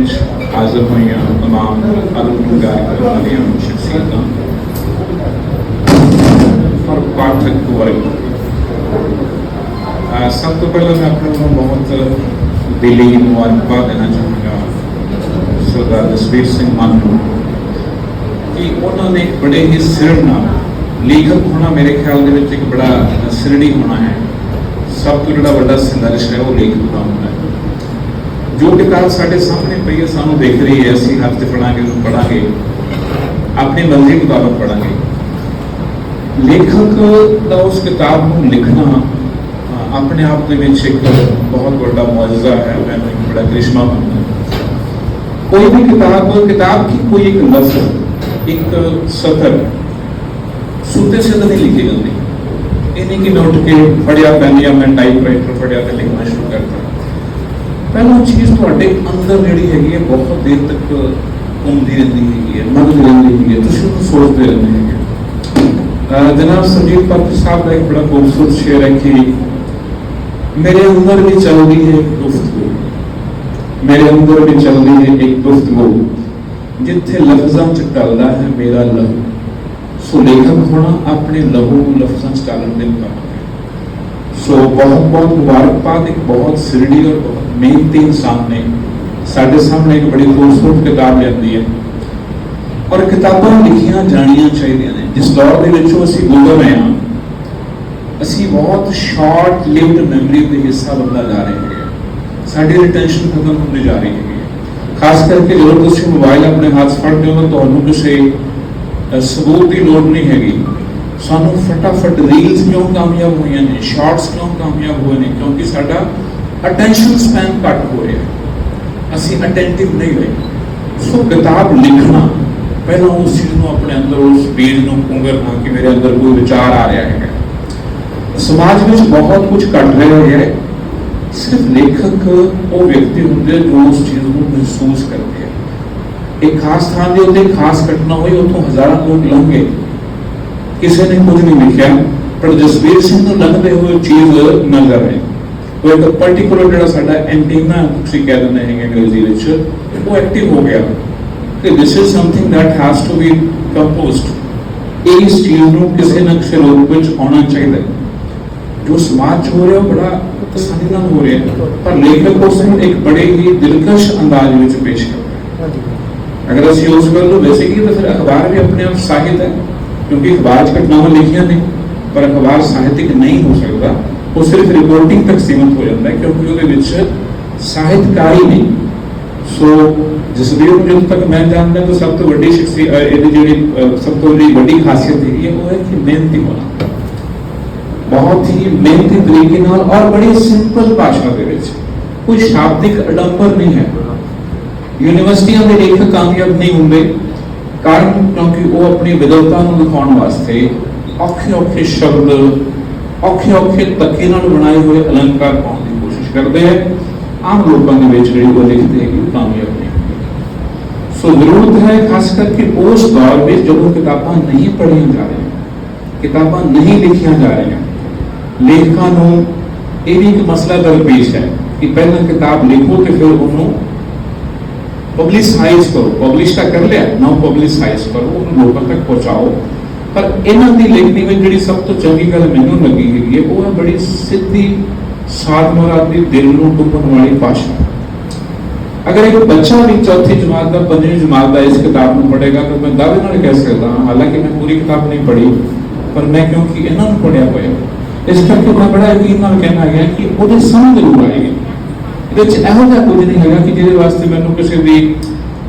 ਵਿੱਚ ਹਾਜ਼ਰ ਹੋਈਆਂ तमाम ਅਲਮ ਕਾਰਕੁਨਾਂ ਦੀਆਂ ਸ਼ਖਸੀਅਤਾਂ ਔਰ ਪਾਠਕ ਵਰਗ ਅਹ ਸਭ ਤੋਂ ਪਹਿਲਾਂ ਮੈਂ ਆਪਣੇ ਨੂੰ ਬਹੁਤ ਦਿਲੀ ਮੁਬਾਰਕਬਾਦ ਦੇਣਾ ਚਾਹਾਂਗਾ ਸਰਦਾਰ ਜਸਵੀਰ ਸਿੰਘ ਮਾਨ ਨੂੰ ਕਿ ਉਹਨਾਂ ਨੇ ਇੱਕ ਬੜੇ ਹੀ ਸਿਰ ਨਾਲ ਲੇਖਕ ਹੋਣਾ ਮੇਰੇ ਖਿਆਲ ਦੇ ਵਿੱਚ ਇੱਕ ਬੜਾ ਸਿਰੜੀ ਹੋਣਾ ਹੈ ਸਭ ਤੋਂ ਜਿਹੜਾ ਵੱਡਾ ਸੰਘਰਸ਼ ਹੈ ਉਹ ਲੇਖਕ ਦਾ ਹੁੰਦਾ ਹੈ ਜੋ ਕਿਤਾਬ ਸਾਡੇ ਸਾਹਮਣੇ ਪਈ ਹੈ ਸਾਨੂੰ ਦੇਖ ਰਹੀ ਹੈ ਅਸੀਂ ਹੱਥ 'ਚ ਫੜਾਂਗੇ ਉਹਨੂੰ ਪੜਾਂਗੇ ਆਪਣੀ ਮਰਜ਼ੀ ਮੁਤਾਬਕ ਪੜਾਂਗੇ ਲੇਖਕ ਦਾ ਉਸ ਕਿਤਾਬ ਨੂੰ ਲਿਖਣਾ ਅ, ਆਪਣੇ ਆਪ ਦੇ ਵਿੱਚ ਇੱਕ ਬਹੁਤ ਵੱਡਾ ਮੁਆਜਜ਼ਾ ਹੈ ਮੈਂ ਇੱਕ ਬੜਾ ਕ੍ਰਿਸ਼ਮਾ ਮੰਨਦਾ ਕੋਈ ਵੀ ਕਿਤਾਬ ਕਿਤਾਬ ਕੀ ਕੋਈ ਇੱਕ ਲਫ਼ਜ਼ ਇੱਕ ਸਤਰ ਸੁੱਤੇ ਸਿੱਧ ਨਹੀਂ ਲਿਖੀ ਜਾਂਦੀ। ਇਹ ਨਹੀਂ ਕਿ ਮੈਂ ਉੱਠ ਕੇ ਫੜਿਆ ਪੈਨ ਜਾਂ ਮੈਂ ਟਾਈਪਰਾਈਟਰ ਫੜਿਆ ਤੇ ਲਿਖਣਾ ਸ਼ੁਰੂ ਕਰਤਾ ਪਹਿਲਾਂ ਉਹ ਚੀਜ਼ ਤੁਹਾਡੇ ਅੰਦਰ ਜਿਹੜੀ ਹੈਗੀ ਹੈ ਬਹੁਤ ਦੇਰ ਤੱਕ ਘੁੰਮਦੀ ਰਹਿੰਦੀ ਹੈਗੀ ਹੈ, ਮਨਦੀ ਰਹਿੰਦੀ ਹੈਗੀ ਹੈ, ਤੁਸੀਂ ਉਹਨੂੰ ਸੋਚਦੇ ਰਹਿੰਦੇ ਹੈਗੇ ਜਨਾਬ ਸੰਜੀਵ ਪਾਤਰ ਸਾਹਿਬ ਦਾ ਇੱਕ ਬੜਾ ਖੂਬਸੂਰਤ ਸ਼ੇਰ ਹੈ ਕਿ ਮੇਰੇ ਅੰਦਰ ਵੀ ਚੱਲਦੀ ਹੈ ਗੁਫ਼ਤਗੂ ਮੇਰੇ ਅੰਦਰ ਵੀ ਚੱਲਦੀ ਹੈ ਇੱਕ ਗੁਫ਼ਤਗੂ ਜਿੱਥੇ ਲਫ਼ਜ਼ਾਂ ਚ ਟਲਦਾ ਹੈ ਮੇਰਾ ਲਹੂ, ਸੋ ਲੇਖਕ ਹੋਣਾ ਆਪਣੇ ਲਹੂ ਨੂੰ ਲਫ਼ਜ਼ਾਂ ਚ ਟਾਲਣ ਦੇ ਮੁਕਾਬਲੇ ਸੋ ਬਹੁਤ ਬਹੁਤ ਮੁਬਾਰਕਬਾਦ, ਇੱਕ ਬਹੁਤ ਸਿਰੜੀ ਔਰ ਬਹੁਤ ਮਿਹਨਤੀ ਇਨਸਾਨ ਨੇ। ਸਾਡੇ ਸਾਹਮਣੇ ਇੱਕ ਬੜੀ ਖੂਬਸੂਰਤ ਕਿਤਾਬ ਲਿਆਂਦੀ ਹੈ। ਔਰ ਕਿਤਾਬਾਂ ਲਿਖੀਆਂ ਜਾਣੀਆਂ ਚਾਹੀਦੀਆਂ ਨੇ। ਜਿਸ ਦੌਰ ਦੇ ਵਿੱਚੋਂ ਅਸੀਂ ਗੁਜ਼ਰ ਰਹੇ ਹਾਂ। ਅਸੀਂ ਬਹੁਤ ਸ਼ਾਰਟ ਲਿਵਡ ਮੈਮਰੀ ਦੇ ਹਿੱਸਾ ਬੰਦਾ ਜਾ ਰਹੇ ਹਾਂ। ਸਾਡੀ ਰਿਟੈਂਸ਼ਨ ਖਤਮ ਹੁੰਦੀ ਜਾ ਰਹੀ ਹੈਗੀ ਹੈ। ਖਾਸ ਕਰਕੇ ਜਦੋਂ ਤੁਸੀਂ ਮੋਬਾਈਲ ਆਪਣੇ ਹੱਥ 'ਚ ਫੜਦੇ ਹੋ ਤਾਂ ਤੁਹਾਨੂੰ ਕਿਸੇ ਸਬੂਤ ਦੀ ਲੋੜ ਨਹੀਂ ਹੈਗੀ। ਸਾਨੂੰ ਫਟਾਫਟ ਰੀਲਸ ਕਿਉਂ ਕਾਮਯਾਬ ਹੋਈਆਂ ਨੇ? ਸ਼ਾਰਟਸ ਕਿਉਂ ਕਾਮਯਾਬ ਹੋਏ ਨੇ? ਕਿਉਂਕਿ ਸਾਡਾ ਅਟੈਂਸ਼ਨ ਸਪੈਨ ਘੱਟ ਹੋ ਰਿਹਾ ਅਸੀਂ ਅਟੈਂਟਿਵ ਨਹੀਂ ਰਹੇ। ਸੋ ਕਿਤਾਬ ਲਿਖਣਾ, ਪਹਿਲਾਂ ਉਸ ਚੀਜ਼ ਨੂੰ ਆਪਣੇ ਅੰਦਰ, ਉਸ ਬੀਜ ਨੂੰ ਪੁੰਗਰਨਾ ਕਿ ਮੇਰੇ ਅੰਦਰ ਕੋਈ ਵਿਚਾਰ ਆ ਰਿਹਾ ਹੈ ਸਮਾਜ ਵਿੱਚ ਬਹੁਤ ਕੁਝ ਘਟ ਰਿਹਾ ਹੈ। ਸਿਰਫ ਲੇਖਕ ਉਹ ਵਿਅਕਤੀ ਹੁੰਦੇ ਜੋ ਉਸ ਚੀਜ਼ ਨੂੰ ਮਹਿਸੂਸ ਕਰਦੇ ਆ। ਇੱਕ ਖਾਸ ਥਾਂ ਦੇ ਉੱਤੇ ਖਾਸ ਘਟਨਾ ਹੋਈ, ਉੱਥੋਂ ਹਜ਼ਾਰਾਂ ਲੋਕ ਲੰਘੇ। ਕਿਸੇ ਨੇ ਕੁਝ ਨਹੀਂ ਲਿਖਿਆ, ਪਰ ਜਸਵੀਰ ਸਿੰਘ ਨੂੰ ਲੰਘਦੇ ਹੋਏ ਚੀਜ਼ ਨਜ਼ਰ ਆਈ। ਉਹ ਇੱਕ ਪਾਰਟਿਕੂਲਰ ਜਿਹੜਾ ਸਾਡਾ ਐਂਟੀਨਾ ਤੁਸੀਂ ਕਹਿ ਦਿੰਦੇ ਹੈਗੇ ਅੰਗਰੇਜ਼ੀ ਵਿੱਚ, ਉਹ ਐਕਟਿਵ ਹੋ ਗਿਆ। ਕਿ this is something that has to be composed ਇਸ ਚੀਜ਼ ਨੂੰ ਕਿਸੇ ਨਾ ਰੂਪ ਵਿੱਚ ਆਉਣਾ ਚਾਹੀਦਾ ਜੋ ਸਮਾਜ ਹੋ ਰਿਹਾ ਬੜਾ ਤਸੱਲੀ ਨਾਲ ਹੋ ਰਿਹਾ ਪਰ ਲੇਖਕ ਉਸ ਨੂੰ ਇੱਕ ਬੜੇ ਹੀ ਦਿਲਕਸ਼ ਅੰਦਾਜ਼ ਵਿੱਚ ਪੇਸ਼ ਕਰਦਾ ਹੈ। ਅਗਰ ਅਸੀਂ ਉਸ ਗੱਲ ਨੂੰ ਵੈਸੇ ਤਾਂ ਫਿਰ ਅਖਬਾਰ ਵੀ ਆਪਣੇ ਆਪ ਸਾਹਿਤ ਹੈ, ਕਿਉਂਕਿ ਅਖਬਾਰ 'ਚ ਘਟਨਾਵਾਂ ਲਿਖੀਆਂ ਨੇ, ਪਰ ਅਖਬਾਰ ਸਾਹਿਤਿਕ ਨਹੀਂ ਹੋ ਸਕਦਾ। ਉਹ ਸਿਰਫ ਰਿਪੋਰਟਿੰਗ ਤੱਕ ਸੀਮਿਤ ਹੋ ਜਾਂਦਾ ਹੈ, ਕਿਉਂਕਿ ਉਹਦੇ ਵਿੱਚ ਸਾਹਿਤਕਾਰੀ ਨਹੀਂ। ਸੋ ਜਸਵੀਰ ਨੂੰ ਜਦੋਂ ਤੱਕ ਮੈਂ ਜਾਣਦਾ ਤਾਂ ਸਭ ਤੋਂ ਵੱਡੀ ਸ਼ਖਸੀ ਇਹਦੀ ਜਿਹੜੀ ਸਭ ਤੋਂ ਜਿਹੜੀ ਵੱਡੀ ਖਾਸੀਅਤ ਹੈਗੀ ਹੈ, ਉਹ ਹੈ ਕਿ ਮਿਹਨਤੀ ਹੋਣਾ। ਬਹੁਤ ਹੀ ਮਿਹਨਤੀ ਤਰੀਕੇ ਨਾਲ ਔਰ ਬੜੀ ਸਿੰਪਲ ਭਾਸ਼ਾ ਦੇ ਵਿੱਚ। ਕੋਈ ਸ਼ਾਬਦਿਕ ਅਡੰਬਰ ਨਹੀਂ ਹੈ। ਯੂਨੀਵਰਸਿਟੀਆਂ ਦੇ ਲੇਖਕ ਕਾਮਯਾਬ ਨਹੀਂ ਹੁੰਦੇ, ਕਾਰਨ ਕਿਉਂਕਿ ਉਹ ਆਪਣੀ ਵਿਦਵਤਾ ਨੂੰ ਦਿਖਾਉਣ ਵਾਸਤੇ ਔਖੇ ਔਖੇ ਸ਼ਬਦ ਔਖੇ ਔਖੇ ਤੱਕੇ ਨਾਲ ਬਣਾਏ ਹੋਏ ਅਲੰਕਾਰ ਪਾਉਣ ਦੀ ਕੋਸ਼ਿਸ਼ ਕਰਦੇ ਹੈ ਆਮ ਲੋਕਾਂ ਦੇ ਵਿੱਚ ਜਿਹੜੀ ਉਹ ਲਿਖਦੇ ਹੈਗੇ ਕਾਮਯਾਬ ਨਹੀਂ ਸੋ ਜ਼ਰੂਰਤ ਹੈ ਖਾਸ ਕਰਕੇ ਉਸ ਦੌਰ ਵਿੱਚ ਜਦੋਂ ਕਿਤਾਬਾਂ ਨਹੀਂ ਪੜ੍ਹੀਆਂ ਜਾ ਰਹੀਆਂ, ਕਿਤਾਬਾਂ ਨਹੀਂ ਲਿਖੀਆਂ ਜਾ ਰਹੀਆਂ, ਲੇਖਕਾਂ ਨੂੰ ਇਹ ਵੀ ਇੱਕ ਮਸਲਾ ਦਰਪੇਸ਼ ਹੈ ਕਿ ਪਹਿਲਾਂ ਕਿਤਾਬ ਲਿਖੋ ਤੇ ਫਿਰ ਉਹਨੂੰ ਪਬਲਿਸਾਈਜ਼ ਕਰੋ। ਪਬਲਿਸ਼ ਤਾਂ ਕਰ ਲਿਆ ਨਾ ਪਬਲਿਸਾਈਜ਼ ਕਰੋ, ਉਹਨੂੰ ਲੋਕਾਂ ਤੱਕ ਪਹੁੰਚਾਓ। ਪਰ ਇਹਨਾਂ ਦੀ ਲਿਖਣੀ ਵਿੱਚ ਜਿਹੜੀ ਸਭ ਤੋਂ ਚੰਗੀ ਗੱਲ ਮੈਨੂੰ ਲੱਗੀ ਹੈਗੀ ਹੈ, ਉਹ ਹੈ ਬੜੀ ਸਿੱਧੀ ਸਾਧਮਰਾ ਦੀ ਦਿਲ ਨੂੰ ਟੁੰਬਣ ਵਾਲੀ ਭਾਸ਼ਾ। ਅਗਰ ਇੱਕ ਬੱਚਾ ਵੀ ਚੌਥੀ ਜਮਾਤ ਦਾ, ਪੰਜਵੀਂ ਜਮਾਤ ਦਾ ਇਸ ਕਿਤਾਬ ਨੂੰ ਪੜ੍ਹੇਗਾ, ਤਾਂ ਮੈਂ ਦਾਅਵੇ ਨਾਲ ਕਹਿ ਸਕਦਾ ਹਾਂ, ਹਾਲਾਂਕਿ ਮੈਂ ਪੂਰੀ ਕਿਤਾਬ ਨਹੀਂ ਪੜ੍ਹੀ, ਪਰ ਮੈਂ ਕਿਉਂਕਿ ਇਹਨਾਂ ਨੂੰ ਪੜ੍ਹਿਆ ਹੋਇਆ ਇਸ ਕਰਕੇ ਮੈਂ ਬੜਾ ਯਕੀਨ ਨਾਲ ਕਹਿਣਾ ਗਿਆ ਕਿ ਉਹਦੇ ਸਮਝ ਜ਼ਰੂਰ ਆਏਗੀ। ਇਹਦੇ ਵਿੱਚ ਇਹੋ ਜਿਹਾ ਕੁਝ ਨਹੀਂ ਹੈਗਾ ਕਿ ਜਿਹਦੇ ਵਾਸਤੇ ਮੈਨੂੰ ਕਿਸੇ ਦੀ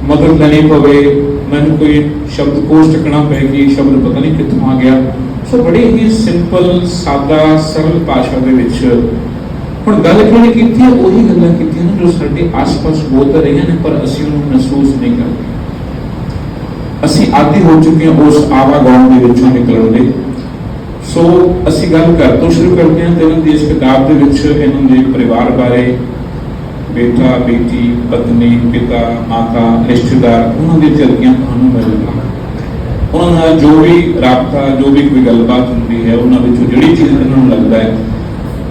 ਮਦਦ ਲੈਣੀ ਪਵੇ ਮੈਨੂੰ ਕੋਈ ਸ਼ਬਦ ਕੋਸ਼ ਟਕਣਾ ਪਏਗੀ ਸ਼ਬਦ ਪਤਾ ਨਹੀਂ ਕਿੱਥੋਂ ਆ ਗਿਆ। ਸੋ ਬੜੀ ਹੀ ਸਿੰਪਲ ਸਾਦਾ, ਸਰਲ ਭਾਸ਼ਾ ਦੇ ਵਿੱਚ ਹੁਣ ਗੱਲ ਕਿਹਨੇ ਕੀਤੀ ਹੈ? ਉਹੀ ਗੱਲਾਂ ਕੀਤੀਆਂ ਨੇ ਜੋ ਸਾਡੇ ਆਸ-ਪਾਸ ਹੋ ਰਹੀਆਂ ਨੇ, ਪਰ ਅਸੀਂ ਉਹਨੂੰ ਮਹਿਸੂਸ ਨਹੀਂ ਕਰਦੇ। ਅਸੀਂ ਆਦੀ ਹੋ ਚੁੱਕੇ ਹਾਂ ਉਸ ਆਵਾਗਾਮ ਦੇ ਵਿੱਚੋਂ ਨਿਕਲਣ ਦੇ ਸੋ ਅਸੀਂ ਗੱਲ ਘਰ ਤੋਂ ਸ਼ੁਰੂ ਕਰਦੇ ਹਾਂ ਤੇ ਇਹਨਾਂ ਦੀ ਇਸ ਕਿਤਾਬ ਦੇ ਵਿੱਚ, ਇਹਨਾਂ ਦੇ ਪਰਿਵਾਰ ਬਾਰੇ ਬੇਟਾ ਬੇਟੀ ਪਤਨੀ ਪਿਤਾ ਮਾਤਾ ਰਿਸ਼ਤੇਦਾਰ ਉਹਨਾਂ ਦੀ ਝਲਕੀਆਂ ਤੁਹਾਨੂੰ ਮਿਲਣਗੀਆਂ ਉਹਨਾਂ ਨਾਲ ਜੋ ਵੀ ਰਾਬਤਾ ਜੋ ਵੀ ਕੋਈ ਗੱਲਬਾਤ ਹੁੰਦੀ ਹੈ ਉਹਨਾਂ ਵਿੱਚੋਂ ਜਿਹੜੀ ਚੀਜ਼ ਇਹਨਾਂ ਨੂੰ ਲੱਗਦਾ ਹੈ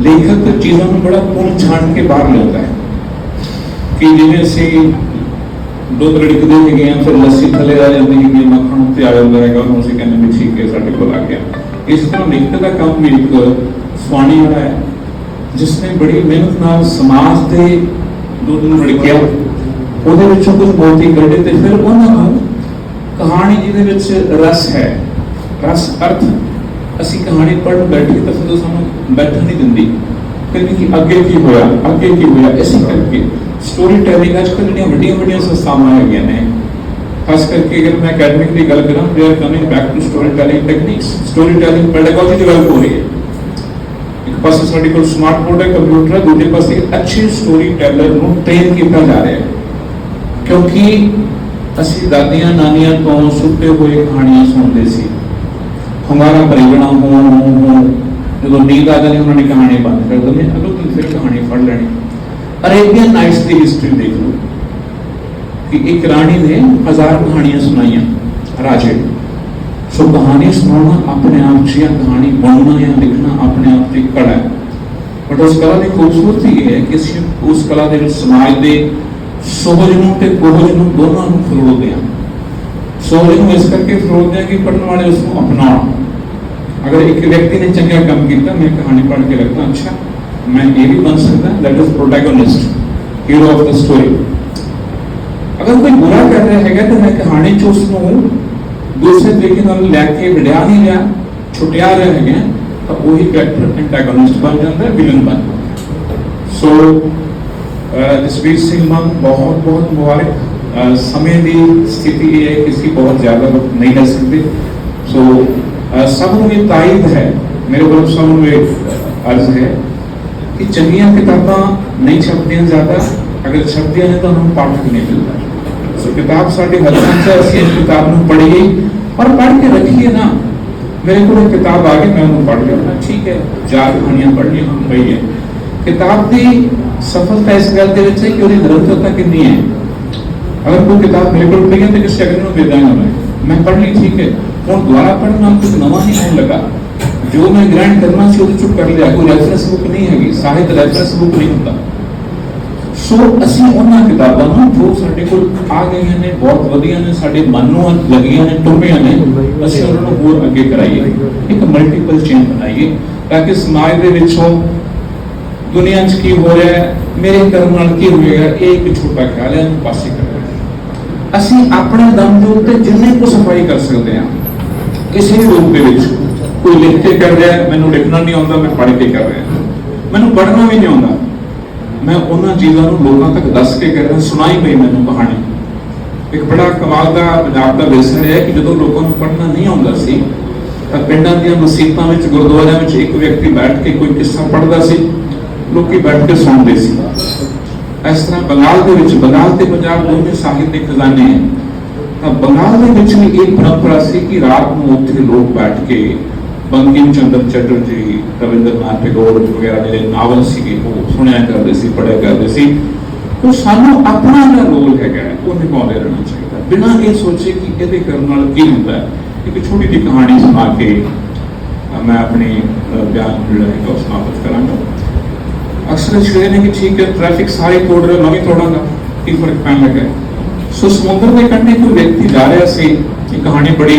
ਲੇਖਕ ਚੀਜ਼ਾਂ ਨੂੰ ਬੜਾ ਪੁਣ ਛਾਣ ਕੇ ਬਾਹਰ ਲਿਆਉਂਦਾ ਹੈ। ਕਿ ਜਿਵੇਂ ਅਸੀਂ ਦੁੱਧ ਰੜਕਦੇ ਹੈਗੇ ਆ ਫਿਰ ਲੱਸੀ ਥੱਲੇ ਆ ਜਾਂਦੀ ਹੈਗੀ ਹੈ, ਮੱਖਣ ਉੱਤੇ ਆ ਜਾਂਦਾ ਹੈਗਾ ਉਹਨੂੰ ਅਸੀਂ ਕਹਿੰਦੇ ਵੀ ਠੀਕ ਹੈ ਸਾਡੇ ਕੋਲ ਆ ਗਿਆ। ਇਸ ਤਰ੍ਹਾਂ ਲਿਖਤ ਦਾ ਕੰਮ ਵੀ ਇੱਕ ਸੁਆਣੀ ਵਾਲਾ ਹੈ ਜਿਸ ਨੇ ਬੜੀ ਮਿਹਨਤ ਨਾਲ ਸਮਾਜ ਦੇ ਦੁੱਧ ਨੂੰ ਰੜਕਿਆ ਉਹਦੇ ਵਿੱਚੋਂ ਕੁਝ ਮੋਤੀ ਕੱਢੇ ਤੇ ਫਿਰ ਉਹਨਾਂ ਨੂੰ ਕਹਾਣੀ ਜਿਹਦੇ ਵਿੱਚ ਰਸ ਹੈ। ਰਸ ਅਰਥ। ਅਸੀਂ ਕਹਾਣੀ ਪੜ੍ਹਨ ਬੈਠੀ ਤਾਂ ਫਿਰ ਸਾਨੂੰ ਬੈਠਣ ਨਹੀਂ ਦਿੰਦੀ। ਕਹਿੰਦੀ ਕਿ ਅੱਗੇ ਕੀ ਹੋਇਆ, ਅੱਗੇ ਕੀ ਹੋਇਆ, ਇਸੇ ਕਰਕੇ। ਸਟੋਰੀ ਟੈਲਿੰਗ ਅੱਜ ਕੱਲ੍ਹ ਜਿਹੜੀਆਂ ਵੱਡੀਆਂ ਵੱਡੀਆਂ ਸੰਸਥਾਵਾਂ ਹੈਗੀਆਂ ਨੇ। ਖਾਸ ਕਰਕੇ ਅਗਰ ਮੈਂ ਅਕੈਡਮਿਕ ਦੀ ਗੱਲ ਕਰਾਂ they are coming back to story telling techniques story telling pedagogy develop ਹੋ ਰਹੀ ਹੈ। ਪਾਸੇ ਸਾਡੇ ਕੋਲ ਸਮਾਰਟ ਬੋਰਡ ਹੈ ਕੰਪਿਊਟਰ ਹੈ, ਦੂਜੇ ਪਾਸੇ ਇੱਕ ਸਟੋਰੀ ਟੈਲਰ ਨੂੰ ਟ੍ਰੇਨ ਕੀਤਾ ਜਾ ਰਿਹਾ ਹੈ। ਕਿਉਂਕਿ ਅਸੀਂ ਦਾਦੀਆਂ ਨਾਨੀਆਂ ਤੋਂ ਸੁੱਤੇ ਹੋਏ ਕਹਾਣੀਆਂ ਸੁਣਦੇ ਸੀ। ਹਮਾਰਾ ਪਰਿਵਣਾ ਹੋ ਹੋ ਹੋ ਜਦੋਂ ਨੀਂਦ ਆ ਜਾਂਦੀ, ਉਹਨਾਂ ਨੇ ਕਹਾਣੀ ਬੰਦ ਕਰ ਦਿੰਦੇ ਅਗਰ ਤੁਸੀਂ ਫਿਰ ਕਹਾਣੀ ਪੜ੍ਹ ਲੈਣੀ। ਅਰੇਬੀਅਨ ਨਾਈਟਸ ਦੀ ਹਿਸਟਰੀ ਦੇਖ ਲਓ ਕਿ ਇੱਕ ਰਾਣੀ ਨੇ ਹਜ਼ਾਰ ਕਹਾਣੀਆਂ ਸੁਣਾਈਆਂ ਰਾਜੇ ਨੂੰ। ਸੋ ਕਹਾਣੀ ਸੁਣਾਉਣਾ ਆਪਣੇ ਆਪ 'ਚ ਜਾਂ ਕਹਾਣੀ ਬਣਾਉਣਾ ਜਾਂ ਲਿਖਣਾ ਆਪਣੇ ਆਪ 'ਚ ਕਲਾ ਹੈ। ਬਟ ਉਸ ਕਲਾ ਦੀ ਖੂਬਸੂਰਤੀ ਇਹ ਹੈ ਕਿ ਅਸੀਂ ਉਸ ਕਲਾ ਦੇ ਵਿੱਚ ਸਮਾਜ ਦੇ ਸੋਹਜ ਨੂੰ ਤੇ ਕੋਹਜ ਨੂੰ ਦੋਨਾਂ ਨੂੰ ਫਰੋਲਦੇ ਹਾਂ। ਸੋਹਜ ਨੂੰ ਇਸ ਕਰਕੇ ਫਰੋਲਦੇ ਹਾਂ ਕਿ ਪੜ੍ਹਨ ਵਾਲੇ ਉਸ ਨੂੰ ਅਪਣਾਉਣ। ਅਗਰ ਇੱਕ ਵਿਅਕਤੀ ਨੇ ਚੰਗਾ ਕੰਮ ਕੀਤਾ, ਮੈਂ ਕਹਾਣੀ ਪੜ੍ਹ ਕੇ ਲੱਗਦਾ ਅੱਛਾ, ਮੈਂ ਇਹ ਵੀ ਬਣ ਸਕਦਾ that is protagonist hero of the story ਅਗਰ ਕੋਈ ਬੁਰਾ ਕਰ ਰਿਹਾ ਹੈਗਾ ਤਾਂ ਮੈਂ ਕਹਾਣੀ ਚ ਉਸ ਨੂੰ ਦੂਸਰੇ ਤਰੀਕੇ ਨਾਲ ਲੈ ਕੇ ਵਿੜਿਆ ਨਹੀਂ ਰਿਹਾ ਛੁਟਿਆ ਰਿਹਾ ਹੈਗਾ ਤਾਂ ਉਹੀ ਕੈਰੈਕਟਰ ਐਂਟਾਗੋਨਿਸਟ ਬਣ ਜਾਂਦਾ ਹੈ ਵਿਲਨ ਬਣ ਜਾਂਦਾ ਹੈ। ਸੋ ਅਹ, ਜਸਵੀਰ ਸਿੰਘ ਮਨ ਬਹੁਤ ਬਹੁਤ ਮੁਬਾਰਕ ਅਹ, ਸਮੇਂ ਦੀ ਸਥਿਤੀ ਇਹ ਹੈ ਕਿ ਅਸੀਂ ਬਹੁਤ ਜ਼ਿਆਦਾ ਵਕਤ ਨਹੀਂ ਲੈ ਸਕਦੇ ਸੋ ਅਹ, ਸਭ ਨੂੰ ਇਹ ਤਾਇਦ ਹੈ ਮੇਰੇ ਵੱਲੋਂ ਸਭ ਨੂੰ ਇਹ ਅਹ, ਅਰਜ਼ ਹੈ ਕਿ ਚੰਗੀਆਂ ਕਿਤਾਬਾਂ ਨਹੀਂ ਛਪਦੀਆਂ ਜ਼ਿਆਦਾ ਅਗਰ ਛਪਦੀਆਂ ਨੇ ਤਾਂ ਉਹਨਾਂ ਨੂੰ ਪਾਠਕ ਨਹੀਂ ਮਿਲਦਾ ਸੋ ਕਿਤਾਬ ਸਾਡੇ ਹੱਥਾਂ 'ਚ ਅਸੀਂ ਇਸ ਕਿਤਾਬ ਨੂੰ ਪੜ੍ਹੀਏ ਔਰ ਪੜ੍ਹ ਕੇ ਰੱਖੀਏ ਨਾ ਮੇਰੇ ਕੋਲ ਕਿਤਾਬ ਆ ਗਈ ਮੈਂ ਉਹਨੂੰ ਪੜ੍ਹ ਲਿਆ ਠੀਕ ਹੈ। ਚਾਰ ਕਹਾਣੀਆਂ ਪੜ੍ਹ ਲਈਆਂ ਪਈ ਹੈ। ਕਿਤਾਬ ਦੀ ਸਫਲਤਾ ਇਸ ਗੱਲ ਦੇ ਵਿੱਚ ਹੈ ਕਿ ਉਹਦੀ ਨਿਰੰਤਰਤਾ ਕਿੰਨੀ ਹੈ। ਅਗਰ ਕੋਈ ਕਿਤਾਬ ਮੇਰੇ ਕੋਲ ਪਈ ਹੈ ਤਾਂ ਕਿਸੇ ਅਗਲੇ ਨੂੰ ਦੇ ਦਾਂਗਾ ਮੈਂ ਪੜ੍ਹ ਲਈ ਠੀਕ ਹੈ। ਹੁਣ ਦੁਬਾਰਾ ਪੜ੍ਹਨ ਕੁਝ ਨਵਾਂ ਨਹੀਂ ਹੋਣ ਲੱਗਾ। ਜੋ ਮੈਂ ਗ੍ਰੈਂਡ ਕਰਨਾ ਸੀ ਉਹਦੇ ਚੁੱਪ ਕਰ ਲਿਆ। ਕੋਈ ਰੈਫਰੈਂਸ ਬੁੱਕ ਨਹੀਂ ਹੈਗੀ। ਸਾਹਿਤ ਰੈਫਰੈਂਸ ਬੁੱਕ ਨਹੀਂ ਹੁੰਦਾ। ਸੋ ਅਸੀਂ ਉਹਨਾਂ ਕਿਤਾਬਾਂ ਨੂੰ ਜੋ ਸਾਡੇ ਕੋਲ ਆ ਗਈਆਂ ਨੇ, ਬਹੁਤ ਵਧੀਆ ਨੇ, ਸਾਡੇ ਮਨ ਨੂੰ ਲੱਗੀਆਂ ਨੇ, ਟੁੰਬੀਆਂ ਨੇ, ਅਸੀਂ ਉਹਨਾਂ ਨੂੰ ਹੋਰ ਅੱਗੇ ਕਰਾਈਏ। ਇੱਕ ਮਲਟੀਪਲ ਚੇਨ ਬਣਾਈਏ ਤਾਂ ਕਿ ਸਮਾਜ ਦੇ ਵਿੱਚੋਂ ਦੁਨੀਆ 'ਚ ਕੀ ਹੋ ਰਿਹਾ ਹੈ, ਮੇਰੇ ਕਰਮ ਨਾਲ ਕੀ ਹੋਏਗਾ, ਇਹ ਇੱਕ ਛੋਟਾ ਖਿਆਲ ਹੈ ਪਾਸੇ ਕਰਨਾ ਅਸੀਂ ਆਪਣੇ ਦਮ ਦੇ ਉੱਤੇ ਜਿੰਨੇ ਕੁ ਸਫ਼ਾਈ ਕਰ ਸਕਦੇ ਹਾਂ ਕਿਸੇ ਵੀ ਰੂਪ ਦੇ ਵਿੱਚ ਕੋਈ ਲਿਖ ਕੇ ਕਰ ਰਿਹਾ ਮੈਨੂੰ ਲਿਖਣਾ ਨਹੀਂ ਆਉਂਦਾ, ਮੈਂ ਪੜ੍ਹ ਕੇ ਕਰ ਰਿਹਾ ਮੈਨੂੰ ਪੜ੍ਹਨਾ ਵੀ ਨਹੀਂ ਆਉਂਦਾ। ਮੈਂ ਉਹਨਾਂ ਚੀਜ਼ਾਂ ਨੂੰ ਲੋਕਾਂ ਤੱਕ ਦੱਸ ਕੇ ਕਹਿ ਰਿਹਾ, ਸੁਣਾਈ ਪਈ ਮੈਨੂੰ ਕਹਾਣੀ। ਇੱਕ ਬੜਾ ਕਮਾਲ ਦਾ ਪੰਜਾਬ ਦਾ ਵਿਰਸਾ ਹੈ ਕਿ ਜਦੋਂ ਲੋਕਾਂ ਨੂੰ ਪੜ੍ਹਨਾ ਨਹੀਂ ਆਉਂਦਾ ਸੀ, ਤਾਂ ਪਿੰਡਾਂ ਦੀਆਂ ਮਸੀਤਾਂ ਵਿੱਚ, ਗੁਰਦੁਆਰਿਆਂ ਵਿੱਚ ਇੱਕ ਵਿਅਕਤੀ ਬੈਠ ਕੇ ਕੋਈ ਕਿੱਸਾ ਪੜ੍ਹਦਾ ਸੀ, ਲੋਕੀ ਬੈਠ ਕੇ ਸੁਣਦੇ ਸੀ। ਇਸ ਤਰ੍ਹਾਂ ਬੰਗਾਲ ਦੇ ਵਿੱਚ, ਬੰਗਾਲ ਤੇ ਪੰਜਾਬ ਦੋਵੇਂ ਸਾਹਿਤ ਦੇ ਖਜ਼ਾਨੇ ਹੈ। ਤਾਂ ਬੰਗਾਲ ਦੇ ਵਿੱਚ ਵੀ ਇਹ ਪਰੰਪਰਾ ਸੀ ਕਿ ਰਾਤ ਨੂੰ ਉੱਥੇ ਲੋਕ ਬੈਠ ਕੇ ਬੰਕਿਮ ਚੰਦਰ ਚਟਰਜੀ ਰਵਿੰਦਰਨਾਥ ਟੈਗੋਰ ਵਗੈਰਾ ਜਿਹੜੇ ਨਾਵਲ ਸੀਗੇ, ਉਹ ਸੁਣਿਆ ਕਰਦੇ ਸੀ, ਪੜ੍ਹਿਆ ਕਰਦੇ ਸੀ। ਉਹ ਸਾਨੂੰ ਆਪਣਾ ਜਿਹੜਾ ਰੋਲ ਹੈਗਾ, ਉਹ ਨਿਭਾਉਂਦੇ ਰਹਿਣਾ ਚਾਹੀਦਾ। ਬਿਨਾਂ ਇਹ ਸੋਚੇ ਕਿ ਇਹਦੇ ਕਰਨ ਨਾਲ ਕੀ ਹੁੰਦਾ ਹੈ। ਇੱਕ ਛੋਟੀ ਜਿਹੀ ਕਹਾਣੀ ਸੁਣਾ ਕੇ ਮੈਂ ਆਪਣੇ ਬਿਆਨ ਜਿਹੜਾ ਹੈ ਉਹ ਸਮਾਪਤ ਕਰਾਂਗਾ। ਅਕਸਰ ਛੇੜੇ ਨੇ ਕਿ ਠੀਕ ਹੈ ਟ੍ਰੈਫਿਕ ਸਾਰੇ ਤੋੜ ਰਹੇ ਮੈਂ ਵੀ ਤੋੜਾਂਗਾ। ਕੀ ਫ਼ਰਕ ਪੈਣ ਲੱਗਾ? ਸੋ ਸਮੁੰਦਰ ਦੇ ਕੰਢੇ ਕੋਈ ਵਿਅਕਤੀ ਜਾ ਰਿਹਾ ਸੀ, ਇਹ ਕਹਾਣੀ ਬੜੀ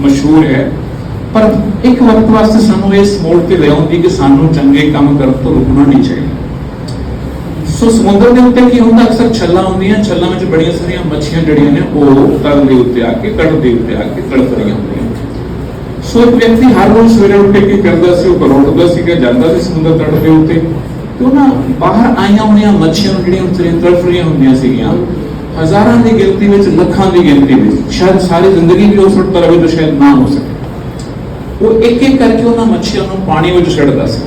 ਮਸ਼ਹੂਰ ਹੈ। ਪਰ ਇੱਕ ਵਕਤ ਵਾਸਤੇ ਸਾਨੂੰ ਇਸ ਮੋੜ ਤੇ ਲਿਆਉਂਦੀ ਕਿ ਸਾਨੂੰ ਚੰਗੇ ਕੰਮ ਕਰਨ ਤੋਂ ਰੁਕਣਾ ਨਹੀਂ ਚਾਹੀਦਾ। ਸੋ ਸਮੁੰਦਰ ਦੇ ਉੱਤੇ ਕੀ ਹੁੰਦਾ? ਅਕਸਰ ਛੱਲਾਂ ਹੁੰਦੀਆਂ ਛੱਲਾਂ ਵਿੱਚ ਬੜੀਆਂ ਸਾਰੀਆਂ ਮੱਛੀਆਂ ਜਿਹੜੀਆਂ ਨੇ, ਉਹ ਤਲ ਦੇ ਉੱਤੇ ਆ ਕੇ ਤੜ ਦੇ ਉੱਤੇ ਆ ਕੇ ਤੜਫ ਰਹੀਆਂ ਹੁੰਦੀਆਂ ਸੋ ਇੱਕ ਵਿਅਕਤੀ ਹਰ ਰੋਜ਼ ਸਵੇਰੇ ਉੱਠ ਕੇ ਕੀ ਕਰਦਾ ਸੀ? ਉਹ ਕਰੋੜਦਾ ਸੀਗਾ, ਜਾਂਦਾ ਸੀ ਸਮੁੰਦਰ ਤਟ ਦੇ ਉੱਤੇ। ਤੇ ਉਹਨਾਂ ਬਾਹਰ ਆਈਆਂ ਹੋਈਆਂ ਮੱਛੀਆਂ ਨੂੰ ਜਿਹੜੀਆਂ ਉੱਤੇ ਤੜਫ ਰਹੀਆਂ ਹੁੰਦੀਆਂ ਸੀਗੀਆਂ। ਹਜ਼ਾਰਾਂ ਦੀ ਗਿਣਤੀ ਵਿੱਚ, ਲੱਖਾਂ ਦੀ ਗਿਣਤੀ ਵਿੱਚ, ਸ਼ਾਇਦ ਸਾਰੀ ਜ਼ਿੰਦਗੀ ਵੀ ਉਸ ਵਕਤ ਰਵੇ ਸ਼ਾਇਦ ਨਾ ਹੋ ਸਕੇ। ਉਹ ਇੱਕ ਇੱਕ ਕਰਕੇ ਉਹਨਾਂ ਮੱਛੀਆਂ ਨੂੰ ਪਾਣੀ ਵਿੱਚ ਛੱਡਦਾ ਸੀ।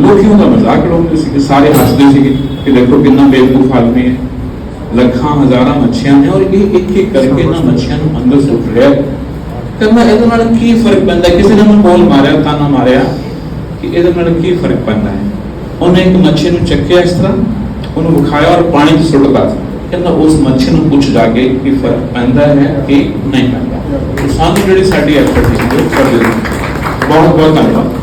ਲੋਕੀ ਉਹਦਾ ਮਜ਼ਾਕ ਉਡਾਉਂਦੇ ਸੀ ਕਿ ਸਾਰੇ ਹੱਸਦੇ ਸੀ ਕਿ ਦੇਖੋ ਕਿੰਨਾ ਬੇਵਕੂਫ ਆਦਮੀ ਹੈ। ਲੱਖਾਂ, ਹਜ਼ਾਰਾਂ ਮੱਛੀਆਂ ਨੇ ਔਰ ਇਹ ਇੱਕ ਇੱਕ ਕਰਕੇ ਇਹਨਾਂ ਮੱਛੀਆਂ ਨੂੰ ਅੰਦਰ ਸੁੱਟ ਰਿਹਾ ਕਹਿੰਦਾ ਇਹਦੇ ਨਾਲ ਕੀ ਫ਼ਰਕ ਪੈਂਦਾ? ਕਿਸੇ ਨੇ ਮੈਨੂੰ ਬੋਲ ਮਾਰਿਆ ਤਾਨਾ ਮਾਰਿਆ ਕਿ ਇਹਦੇ ਨਾਲ ਕੀ ਫ਼ਰਕ ਪੈਂਦਾ ਹੈ? ਉਹਨੇ ਇੱਕ ਮੱਛੀ ਨੂੰ ਚੱਕਿਆ ਇਸ ਤਰ੍ਹਾਂ, ਉਹਨੂੰ ਵਿਖਾਇਆ ਔਰ ਪਾਣੀ 'ਚ ਸੁੱਟਦਾ ਸੀ। ਕਹਿੰਦਾ ਉਸ ਮੱਛੀ ਨੂੰ ਪੁੱਛ ਜਾ ਕੇ ਕਿ ਫ਼ਰਕ ਪੈਂਦਾ ਹੈ ਕਿ ਨਹੀਂ ਪੈਂਦਾ। ਸਾਨੂੰ ਜਿਹੜੀ ਸਾਡੀ ਐਫਰਟ ਹੈ ਉਹ ਕਰ ਦਿੰਦੇ ਬਹੁਤ ਬਹੁਤ ਧੰਨਵਾਦ।